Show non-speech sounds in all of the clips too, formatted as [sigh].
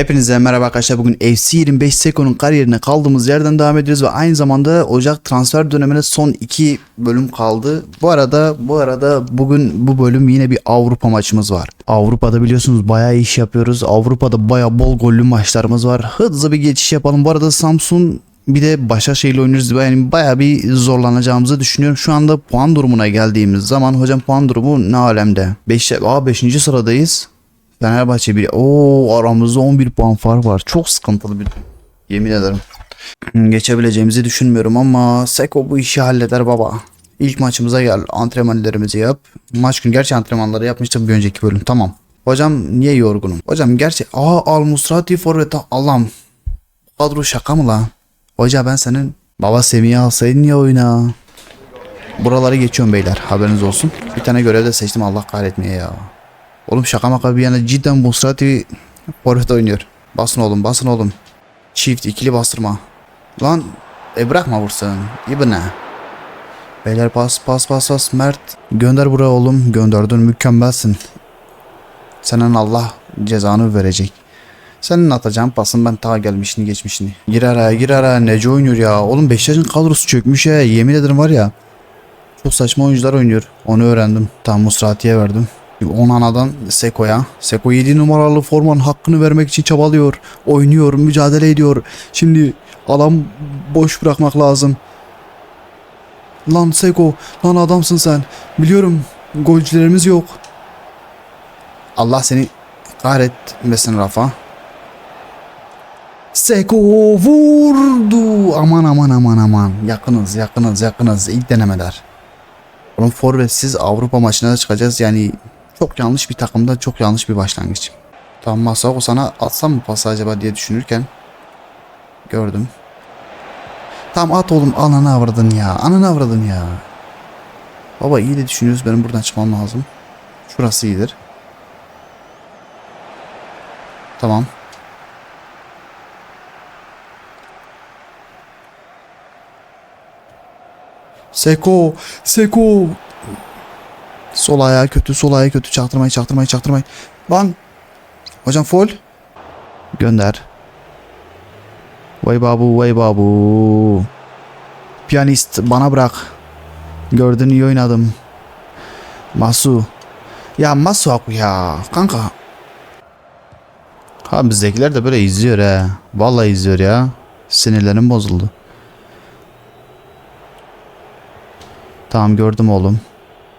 Hepinize merhaba arkadaşlar. Bugün FC 25 Seko'nun kariyerine kaldığımız yerden devam ediyoruz ve aynı zamanda Ocak transfer dönemine son 2 bölüm kaldı. Bu arada bu arada bugün bu bölüm yine bir Avrupa maçımız var. Avrupa'da biliyorsunuz bayağı iş yapıyoruz. Avrupa'da bayağı bol gollü maçlarımız var. Hızlı bir geçiş yapalım. Bu arada Samsun bir de Başakşehir'le oynuyoruz. Yani bayağı bir zorlanacağımızı düşünüyorum. Şu anda puan durumuna geldiğimiz zaman hocam puan durumu ne alemde? 5 Aa 5. sıradayız. Fenerbahçe bir o aramızda 11 puan fark var. Çok sıkıntılı bir yemin ederim. Geçebileceğimizi düşünmüyorum ama Seko bu işi halleder baba. İlk maçımıza gel. Antrenmanlarımızı yap. Maç günü gerçi antrenmanları yapmıştım bir önceki bölüm. Tamam. Hocam niye yorgunum? Hocam gerçi aa Al Musrati forvet Allah'ım. Kadro şaka mı lan? Hoca ben senin baba Semih'i alsaydın ya oyuna. Buraları geçiyorum beyler haberiniz olsun. Bir tane görev de seçtim Allah kahretmeye ya. Oğlum şaka maka bir yana cidden Musrati forvet oynuyor. Basın oğlum basın oğlum. Çift ikili bastırma. Lan e bırakma vursun. İbne. Beyler pas pas pas pas Mert. Gönder buraya oğlum. Gönderdin mükemmelsin. Senin Allah cezanı verecek. Senin atacağın pasın ben ta gelmişini geçmişini. Gir araya gir araya nece oynuyor ya. Oğlum Beşiktaş'ın kadrosu çökmüş ya. Yemin ederim var ya. Çok saçma oyuncular oynuyor. Onu öğrendim. Tam Musrati'ye verdim. Onana'dan Seko'ya. Seko 7 numaralı formanın hakkını vermek için çabalıyor. Oynuyor, mücadele ediyor. Şimdi alan boş bırakmak lazım. Lan Seko, lan adamsın sen. Biliyorum golcülerimiz yok. Allah seni kahretmesin Rafa. Seko vurdu. Aman aman aman aman. Yakınız yakınız yakınız. İlk denemeler. Oğlum forvetsiz Avrupa maçına da çıkacağız. Yani çok yanlış bir takımda çok yanlış bir başlangıç. Tamam Masako sana atsam mı pası acaba diye düşünürken gördüm. Tamam at oğlum ananı avradın ya. Ananı avradın ya. Baba iyi de düşünüyoruz. Benim buradan çıkmam lazım. Şurası iyidir. Tamam. Seko, Seko. Sol ayağı kötü, sol ayağı kötü. Çaktırmayın, çaktırmayın, çaktırmayın. Lan. Hocam fol. Gönder. Vay babu, vay babu. Piyanist bana bırak. Gördün iyi oynadım. Masu. Ya Masu aku ya. Kanka. Ha bizdekiler de böyle izliyor he. Vallahi izliyor ya. Sinirlerim bozuldu. Tamam gördüm oğlum.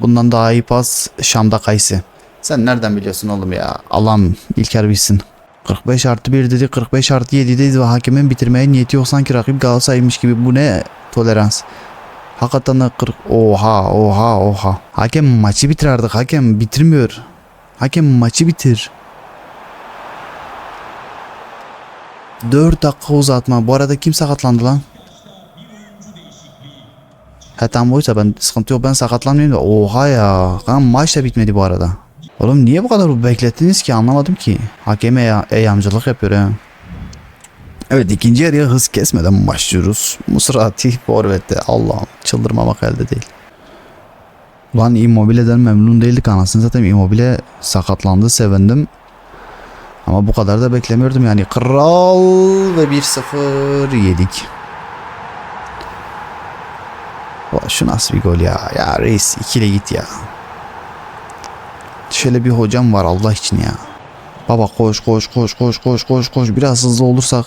Bundan daha iyi pas Şam'da Kaysi. Sen nereden biliyorsun oğlum ya? Allah'ım İlker bilsin. 45 artı 1 dedi 45 artı 7 dedi ve hakemin bitirmeye niyeti yok sanki rakip Galatasaray'mış gibi bu ne tolerans. Hakikaten de 40 oha oha oha. Hakem maçı bitir artık hakem bitirmiyor. Hakem maçı bitir. 4 dakika uzatma. Bu arada kim sakatlandı lan? He tamam oysa ben sıkıntı yok ben sakatlanmayayım da oha ya. Kan maç da bitmedi bu arada. Oğlum niye bu kadar beklettiniz ki anlamadım ki. Hakeme ya, ey amcalık yapıyor ya. Evet ikinci yarıya hız kesmeden başlıyoruz. Musrati forvette Allah'ım çıldırmamak elde değil. Lan Immobile'den memnun değildik anasını zaten Immobile sakatlandı sevindim. Ama bu kadar da beklemiyordum yani. Kral ve 1-0 yedik. Vay, Şu nasıl bir gol ya? Ya reis ikile git ya. Şöyle bir hocam var Allah için ya. Baba koş koş koş koş koş koş koş. Biraz hızlı olursak.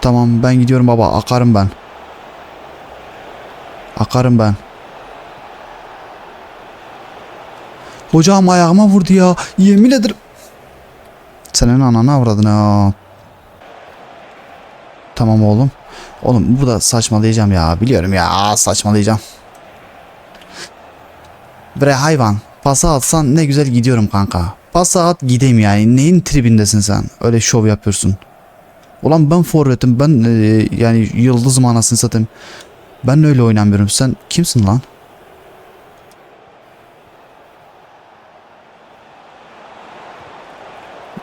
Tamam ben gidiyorum baba. Akarım ben. Akarım ben. Hocam ayağıma vurdu ya. Yemin ederim. Senin ananı avradın ya. Tamam oğlum. Oğlum burada saçmalayacağım ya. Biliyorum ya saçmalayacağım. Bre hayvan. Pası atsan ne güzel gidiyorum kanka. Pası at gideyim yani. Neyin tribindesin sen? Öyle şov yapıyorsun. Ulan ben forvetim. Ben e, yani yıldızım anasını satayım. Ben öyle oynamıyorum. Sen kimsin lan?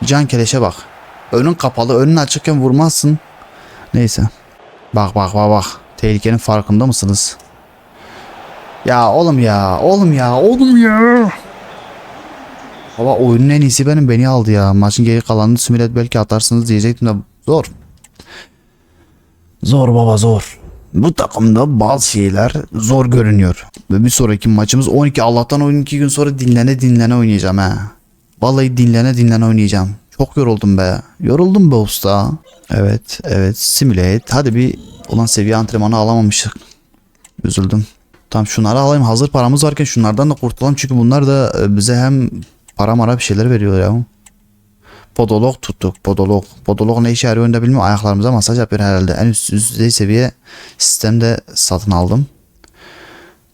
Can keleşe bak. Önün kapalı. Önün açıkken vurmazsın. Neyse. Bak bak bak bak. Tehlikenin farkında mısınız? Ya oğlum ya. Oğlum ya. Oğlum ya. Baba oyunun en iyisi benim beni aldı ya. Maçın geri kalanını simület belki atarsınız diyecektim de zor. Zor baba zor. Bu takımda bazı şeyler zor görünüyor. Ve bir sonraki maçımız 12 Allah'tan 12 gün sonra dinlene dinlene oynayacağım ha. Vallahi dinlene dinlene oynayacağım. Çok yoruldum be. Yoruldum be usta. Evet evet simület. Hadi bir ulan seviye antrenmanı alamamıştık. Üzüldüm. Tamam şunları alayım. Hazır paramız varken şunlardan da kurtulalım. Çünkü bunlar da e, bize hem para mara bir şeyler veriyor ya. Podolog tuttuk. Podolog. Podolog ne işe yarıyor bilmiyorum. Ayaklarımıza masaj yapıyor herhalde. En üst üst düzey seviye sistemde satın aldım.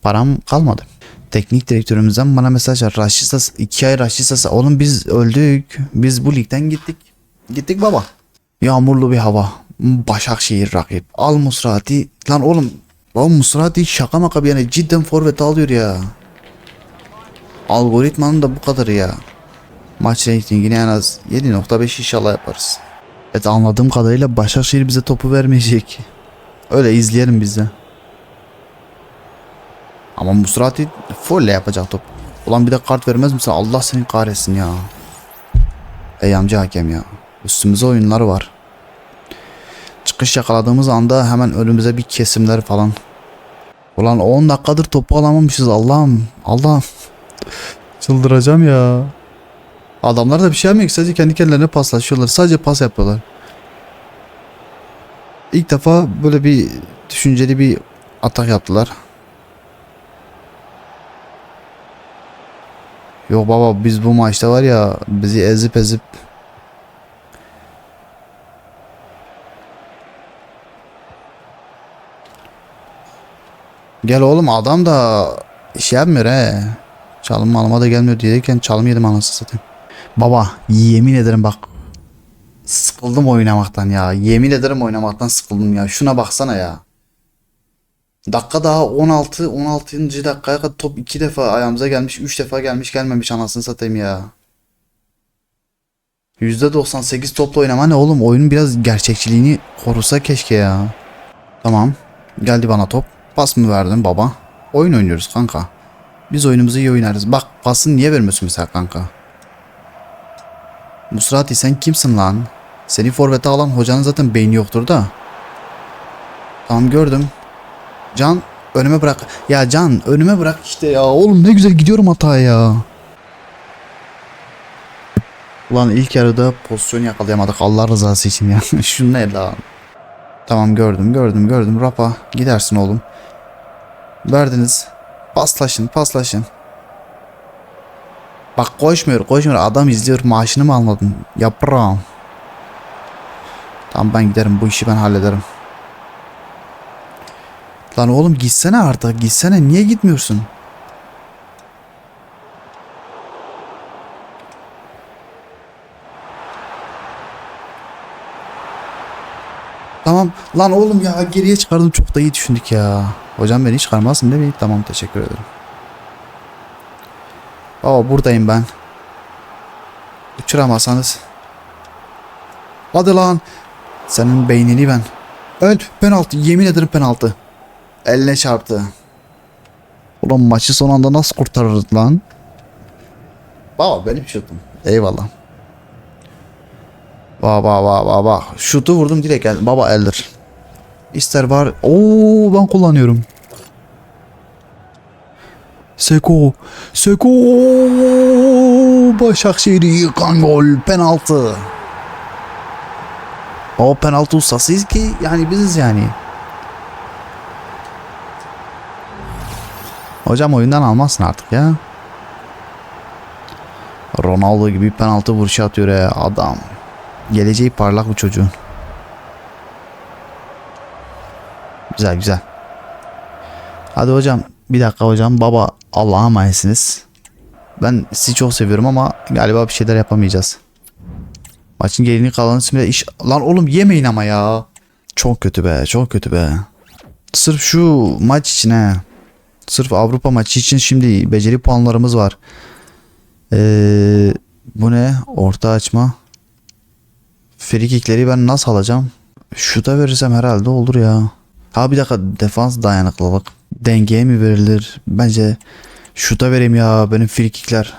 Param kalmadı. Teknik direktörümüzden bana mesaj var. Raşistas 2 ay Raşistas. Oğlum biz öldük. Biz bu ligden gittik. Gittik baba. Yağmurlu bir hava. Başakşehir rakip. Al Musrati. Lan oğlum. Lan Musrati şaka maka bir yani cidden forvet alıyor ya. Algoritmanın da bu kadarı ya. Maç reytingini en az 7.5 inşallah yaparız. Evet anladığım kadarıyla Başakşehir bize topu vermeyecek. Öyle izleyelim biz de. Ama Musrati full yapacak top. Ulan bir de kart vermez misin? Allah seni kahretsin ya. Ey amca hakem ya. Üstümüze oyunlar var. Çıkış yakaladığımız anda hemen önümüze bir kesimler falan. Ulan 10 dakikadır topu alamamışız Allah'ım. Allah'ım. Çıldıracağım ya. Adamlar da bir şey yapmıyor ki sadece kendi kendilerine paslaşıyorlar. Sadece pas yapıyorlar. İlk defa böyle bir düşünceli bir atak yaptılar. Yok baba biz bu maçta var ya bizi ezip ezip Gel oğlum adam da şey yapmıyor he. Çalım malıma da gelmiyor diyerken çalım yedim anasını satayım. Baba yemin ederim bak. Sıkıldım oynamaktan ya. Yemin ederim oynamaktan sıkıldım ya. Şuna baksana ya. Dakika daha 16 16. dakikaya kadar top 2 defa ayağımıza gelmiş, 3 defa gelmiş gelmemiş anasını satayım ya. %98 topla oynama ne oğlum? Oyunun biraz gerçekçiliğini korusa keşke ya. Tamam. Geldi bana top. Pas mı verdin baba? Oyun oynuyoruz kanka. Biz oyunumuzu iyi oynarız. Bak pasını niye vermiyorsun mesela kanka? Musrati sen kimsin lan? Seni forvete alan hocanın zaten beyni yoktur da. Tamam gördüm. Can önüme bırak. Ya Can önüme bırak işte ya. Oğlum ne güzel gidiyorum hataya ya. Ulan ilk yarıda pozisyon yakalayamadık Allah rızası için ya. [laughs] Şu ne lan? Tamam gördüm gördüm gördüm. Rapa gidersin oğlum. Verdiniz. Paslaşın paslaşın. Bak koşmuyor koşmuyor adam izliyor maaşını mı almadın? Yaprağım. Tamam ben giderim bu işi ben hallederim. Lan oğlum gitsene artık gitsene niye gitmiyorsun? Tamam lan oğlum ya geriye çıkardım çok da iyi düşündük ya. Hocam beni çıkarmazsın değil mi? Tamam teşekkür ederim. Baba buradayım ben. Uçuramazsanız. Hadi lan. Senin beynini ben. Öl penaltı yemin ederim penaltı. Eline çarptı. Ulan maçı son anda nasıl kurtarırız lan? Baba benim şutum. Eyvallah. Baba baba baba. Şutu vurdum direkt el. Baba eldir. İster var. Oo ben kullanıyorum. Seko. Seko. Başakşehir'i yıkan gol. Penaltı. O penaltı ustasıyız ki yani biziz yani. Hocam oyundan almazsın artık ya. Ronaldo gibi penaltı vuruşu atıyor ya adam. Geleceği parlak bu çocuğun. Güzel güzel. Hadi hocam bir dakika hocam baba Allah'a emanetsiniz. Ben sizi çok seviyorum ama galiba bir şeyler yapamayacağız. Maçın gerini kalanı şimdi iş... Lan oğlum yemeyin ama ya. Çok kötü be çok kötü be. Sırf şu maç için he. Sırf Avrupa maçı için şimdi beceri puanlarımız var. Ee, bu ne? Orta açma. Frikikleri ben nasıl alacağım? Şuta verirsem herhalde olur ya. Ha bir dakika defans dayanıklılık. Dengeye mi verilir? Bence şuta vereyim ya benim frikikler.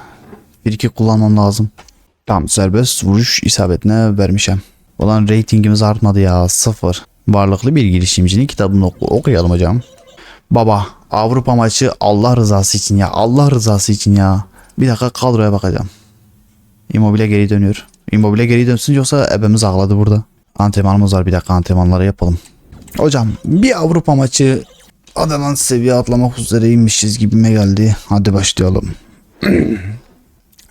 Bir iki kullanmam lazım. Tamam serbest vuruş isabetine vermişim. Ulan reytingimiz artmadı ya sıfır. Varlıklı bir girişimcinin kitabını oku- okuyalım hocam. Baba Avrupa maçı Allah rızası için ya Allah rızası için ya. Bir dakika kadroya bakacağım. Immobile geri dönüyor. Immobile geri dönsün yoksa ebemiz ağladı burada. Antrenmanımız var bir dakika antrenmanları yapalım. Hocam bir Avrupa maçı adanan seviye atlamak üzereymişiz gibime geldi. Hadi başlayalım. [clears throat]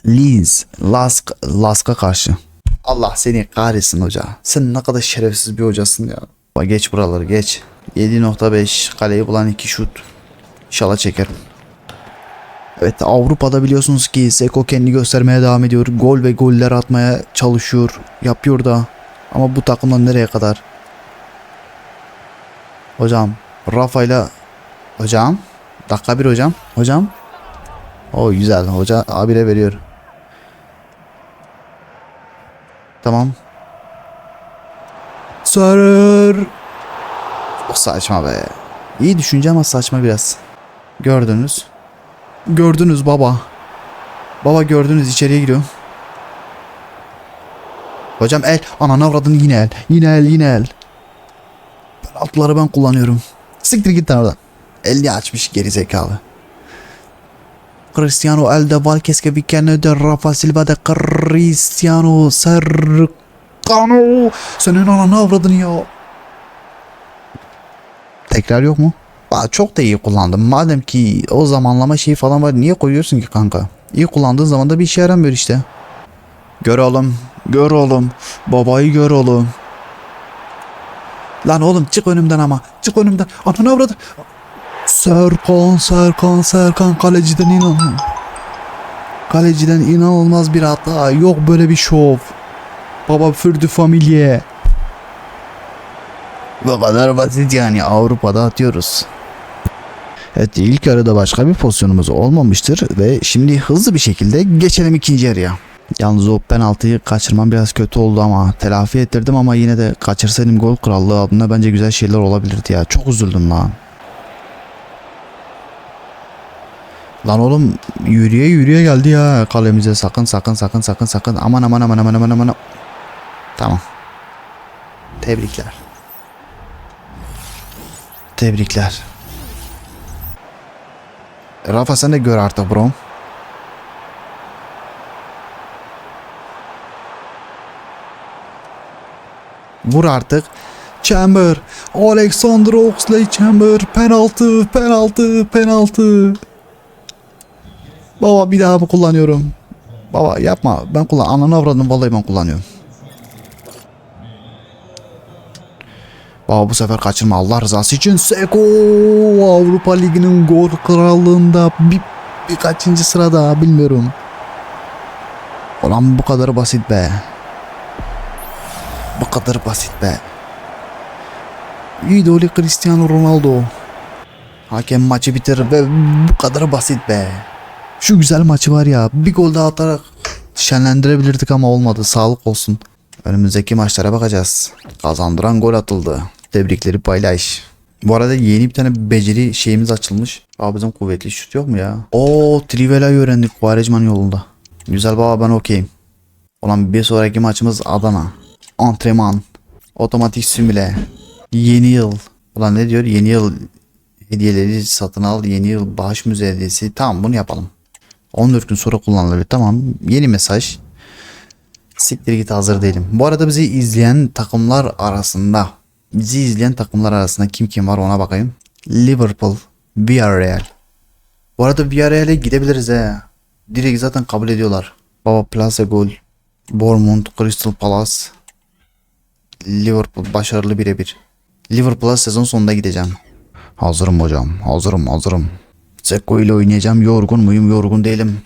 Leeds, Lask, Lask'a karşı. Allah seni kahretsin hoca. Sen ne kadar şerefsiz bir hocasın ya. Geç buraları geç. 7.5 kaleyi bulan iki şut. İnşallah çekerim. Evet Avrupa'da biliyorsunuz ki Seko kendini göstermeye devam ediyor. Gol ve goller atmaya çalışıyor. Yapıyor da. Ama bu takımdan nereye kadar? Hocam Rafa'yla Hocam dakika bir hocam. Hocam. O güzel. Hoca abire veriyor. Tamam. Sarır. Çok saçma be. İyi düşünce ama saçma biraz. Gördünüz. Gördünüz baba. Baba gördünüz içeriye giriyor. Hocam el. Ananı avradın yine el. Yine el yine el. Penaltıları ben kullanıyorum. Siktir git oradan. Elini açmış geri zekalı. Cristiano elde Valkes'e bir de Rafa Silva'da Cristiano Serrano. Senin ananı avradın ya. Tekrar yok mu? Çok da iyi kullandım. Madem ki o zamanlama şeyi falan var niye koyuyorsun ki kanka? İyi kullandığın zaman da bir işe yaramıyor işte. Gör oğlum. Gör oğlum. Babayı gör oğlum. Lan oğlum çık önümden ama. Çık önümden. Ananı avradın. Serkan, Serkan, Serkan kaleciden inan. Kaleciden inanılmaz bir hata. Yok böyle bir şov. Baba fürdü familye. Bu kadar basit yani Avrupa'da atıyoruz. Evet ilk yarıda başka bir pozisyonumuz olmamıştır ve şimdi hızlı bir şekilde geçelim ikinci yarıya. Yalnız o penaltıyı kaçırmam biraz kötü oldu ama telafi ettirdim ama yine de kaçırsaydım gol krallığı adına bence güzel şeyler olabilirdi ya. Çok üzüldüm lan. Lan oğlum yürüye yürüye geldi ya kalemize sakın sakın sakın sakın sakın aman aman aman aman aman aman. Tamam. Tebrikler. Tebrikler. Rafa sen de gör artık bro. Vur artık. Chamber. Alexander Oxley Chamber. Penaltı, penaltı, penaltı. Baba bir daha mı kullanıyorum? Baba yapma. Ben kullan. Ananı avradım vallahi ben kullanıyorum. Baba bu sefer kaçırma Allah rızası için. Seko Avrupa Ligi'nin gol krallığında bir, bir kaçıncı sırada bilmiyorum. Ulan bu kadar basit be. Bu kadar basit be. İdoli Cristiano Ronaldo. Hakem maçı bitirir ve bu kadar basit be. Şu güzel maçı var ya bir gol daha atarak şenlendirebilirdik ama olmadı. Sağlık olsun. Önümüzdeki maçlara bakacağız. Kazandıran gol atıldı. Tebrikleri paylaş. Bu arada yeni bir tane beceri şeyimiz açılmış. Abi bizim kuvvetli şut yok mu ya? Oo Trivela'yı öğrendik Quaresman yolunda. Güzel baba ben okeyim. Olan bir sonraki maçımız Adana. Antrenman. Otomatik simüle. Yeni yıl. Ulan ne diyor? Yeni yıl hediyeleri satın al. Yeni yıl bağış müze hediyesi. Tamam bunu yapalım. 14 gün sonra kullanılabilir. Tamam. Yeni mesaj. Siktir git hazır değilim. Bu arada bizi izleyen takımlar arasında bizi izleyen takımlar arasında kim kim var ona bakayım. Liverpool, Villarreal. Bu arada Villarreal'e gidebiliriz he. Direkt zaten kabul ediyorlar. Baba Plaza gol. Bournemouth, Crystal Palace. Liverpool başarılı birebir. Liverpool'a sezon sonunda gideceğim. Hazırım hocam. Hazırım hazırım. Seko ile oynayacağım. Yorgun muyum? Yorgun değilim.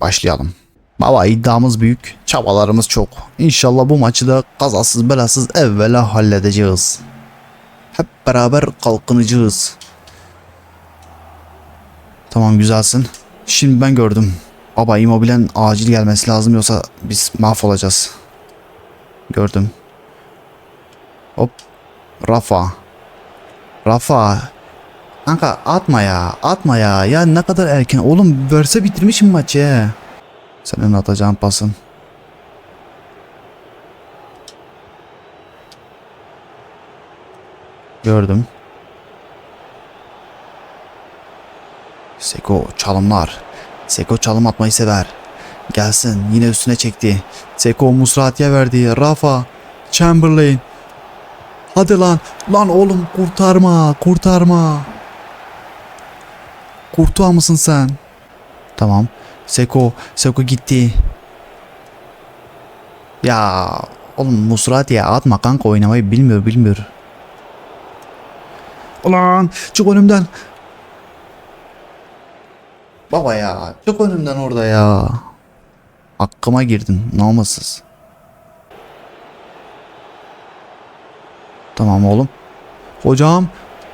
Başlayalım. Baba iddiamız büyük. Çabalarımız çok. İnşallah bu maçı da kazasız belasız evvela halledeceğiz. Hep beraber kalkınacağız. Tamam güzelsin. Şimdi ben gördüm. Baba Immobile'nin acil gelmesi lazım yoksa biz mahvolacağız. Gördüm. Hop. Rafa. Rafa. Kanka atma ya. Atma ya. Ya ne kadar erken. Oğlum verse bitirmişim maçı. Senin atacağın pasın. Gördüm. Seko çalımlar. Seko çalım atmayı sever. Gelsin yine üstüne çekti. Seko Musrati'ye verdi. Rafa. Chamberlain. Hadi lan. Lan oğlum kurtarma. Kurtarma. Kurtuğa mısın sen? Tamam. Seko. Seko gitti. Ya oğlum Musrati'ye atma kanka oynamayı bilmiyor bilmiyor. Ulan çık önümden. Baba ya çık önümden orada ya. Hakkıma girdin namussuz. Tamam oğlum. Hocam.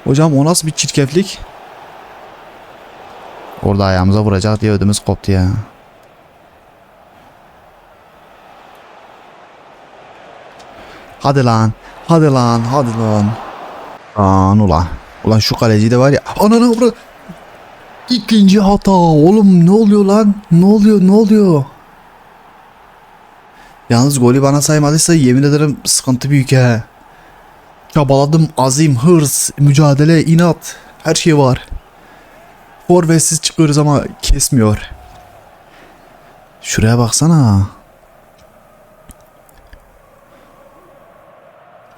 Hocam o nasıl bir çirkeflik? Orada ayağımıza vuracak diye ödümüz koptu ya. Hadi lan. Hadi lan. Hadi lan. Lan ulan. Ulan şu kaleci de var ya. Anana vur. İkinci hata. Oğlum ne oluyor lan? Ne oluyor? Ne oluyor? Yalnız golü bana saymadıysa yemin ederim sıkıntı büyük he. Çabaladım azim, hırs, mücadele, inat. Her şey var. Forvetsiz çıkıyoruz ama kesmiyor. Şuraya baksana.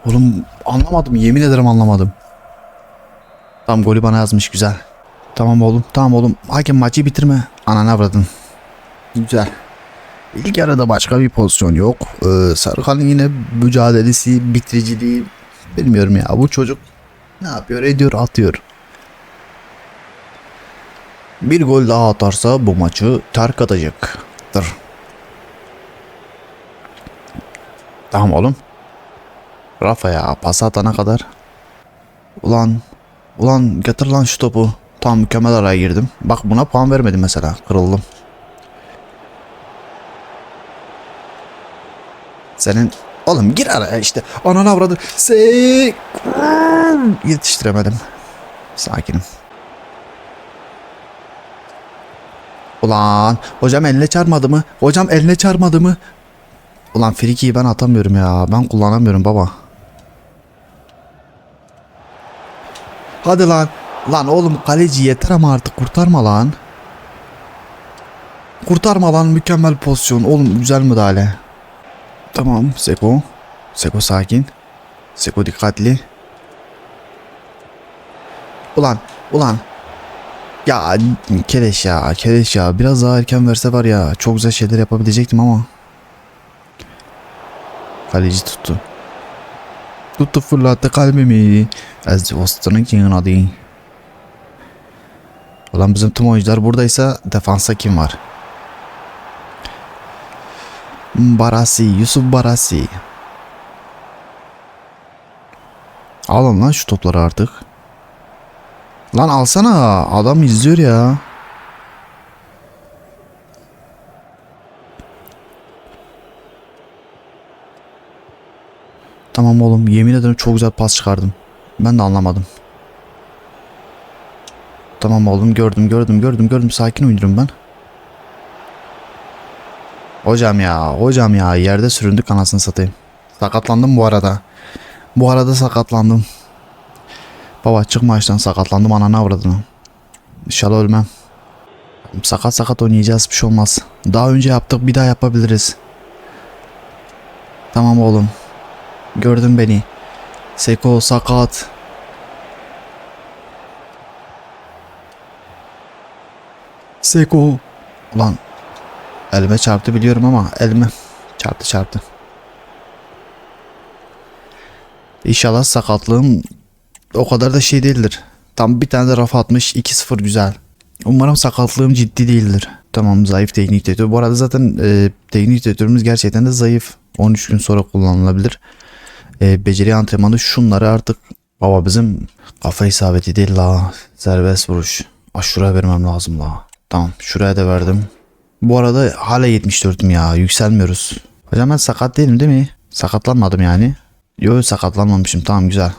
Oğlum anlamadım yemin ederim anlamadım. Tam golü bana yazmış güzel. Tamam oğlum tamam oğlum. Hakem maçı bitirme. Anana avradın. Güzel. İlk yarıda başka bir pozisyon yok. Ee, Sarıkan'ın yine mücadelesi, bitiriciliği bilmiyorum ya. Bu çocuk ne yapıyor ediyor atıyor. Bir gol daha atarsa bu maçı terk atacaktır. Tamam oğlum. Rafa ya pas atana kadar. Ulan ulan getir lan şu topu. Tam mükemmel araya girdim. Bak buna puan vermedim mesela. Kırıldım. Senin oğlum gir araya işte. Ananı avradı. Sek. Yetiştiremedim. Sakinim. Ulan hocam eline çarpmadı mı? Hocam eline çarpmadı mı? Ulan frikiyi ben atamıyorum ya. Ben kullanamıyorum baba. Hadi lan. Lan oğlum kaleci yeter ama artık kurtarma lan. Kurtarma lan mükemmel pozisyon. Oğlum güzel müdahale. Tamam Seko. Seko sakin. Seko dikkatli. Ulan ulan. Ya Keleş ya Keleş ya biraz daha erken verse var ya çok güzel şeyler yapabilecektim ama. Kaleci tuttu. Tuttu fırlattı kalbimi. Ez Voston'un yığınadı. Ulan bizim tüm oyuncular buradaysa defansa kim var? Barasi, Yusuf Barasi. Alın lan şu topları artık. Lan alsana adam izliyor ya. Tamam oğlum yemin ederim çok güzel pas çıkardım. Ben de anlamadım. Tamam oğlum gördüm gördüm gördüm gördüm sakin oynuyorum ben. Hocam ya hocam ya yerde süründük anasını satayım. Sakatlandım bu arada. Bu arada sakatlandım. Baba çık maçtan sakatlandım anana avradını. İnşallah ölmem. Sakat sakat oynayacağız bir şey olmaz. Daha önce yaptık bir daha yapabiliriz. Tamam oğlum. Gördün beni. Seko sakat. Seko. Ulan elime çarptı biliyorum ama elime çarptı çarptı. İnşallah sakatlığım o kadar da şey değildir. Tam bir tane de rafa atmış 2-0 güzel. Umarım sakatlığım ciddi değildir. Tamam zayıf teknik direktör. Bu arada zaten e, teknik direktörümüz gerçekten de zayıf. 13 gün sonra kullanılabilir. E, beceri antrenmanı şunları artık baba bizim kafa isabeti değil la. Serbest vuruş. Ah şuraya vermem lazım la. Tamam şuraya da verdim. Bu arada hala 74'üm ya yükselmiyoruz. Hocam ben sakat değilim değil mi? Sakatlanmadım yani. Yok sakatlanmamışım tamam güzel.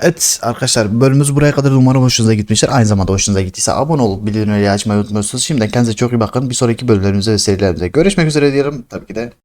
Evet arkadaşlar bölümümüz buraya kadar umarım hoşunuza gitmiştir. Aynı zamanda hoşunuza gittiyse abone olup bildirimleri açmayı unutmuyorsunuz. Şimdiden kendinize çok iyi bakın. Bir sonraki bölümlerimizde ve serilerimizde görüşmek üzere diyelim. Tabii ki de